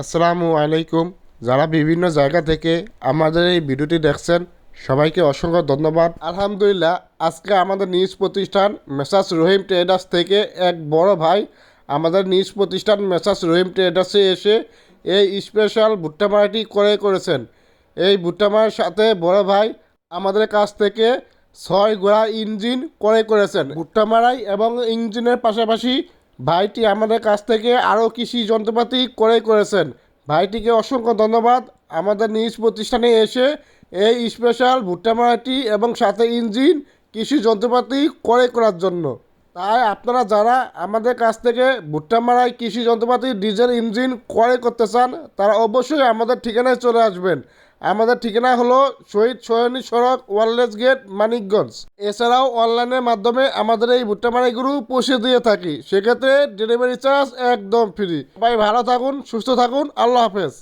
আসসালামু আলাইকুম। যারা বিভিন্ন জায়গা থেকে আমাদের এই ভিডিওটি দেখছেন, সবাইকে অসংখ্য ধন্যবাদ। আলহামদুলিল্লাহ, আজকে আমাদের নিজ প্রতিষ্ঠান মেসাস রহিম ট্রেডার্স থেকে এক বড় ভাই আমাদের নিজ প্রতিষ্ঠান মেসাস রহিম ট্রেডার্সে এসে এই স্পেশাল ভুট্টা মারাটি করে করেছেন। এই ভুট্টা মারার সাথে বড় ভাই আমাদের কাছ থেকে ছয় গোড়া ইঞ্জিন করে করেছেন। ভুট্টা মারাই এবং ইঞ্জিনের পাশাপাশি ভাইটি আমাদের কাছ থেকে আরও কৃষি যন্ত্রপাতি ক্রয় করেছেন। ভাইটিকে অসংখ্য ধন্যবাদ। আমাদের নিজ প্রতিষ্ঠানে এসে এই স্পেশাল ভুট্টা মারাটি এবং সাথে ইঞ্জিন, কৃষি যন্ত্রপাতি ক্রয় করার জন্য। তাই আপনারা যারা আমাদের কাছ থেকে ভুট্টা মারাই কৃষি যন্ত্রপাতি, ডিজেল ইঞ্জিন ক্রয় করতে চান, তারা অবশ্যই আমাদের ঠিকানায় চলে আসবেন। আমাদের ঠিকানা হলো শহীদ সয়নী সড়ক, ওয়ারলেস গেট, মানিকগঞ্জ। এছাড়াও অনলাইনের মাধ্যমে আমাদের এই ভুট্টা মারাইগুলো পৌঁছে দিয়ে থাকি। সেক্ষেত্রে ডেলিভারি চার্জ একদম ফ্রি সবাই ভালো থাকুন, সুস্থ থাকুন, আল্লাহ হাফেজ।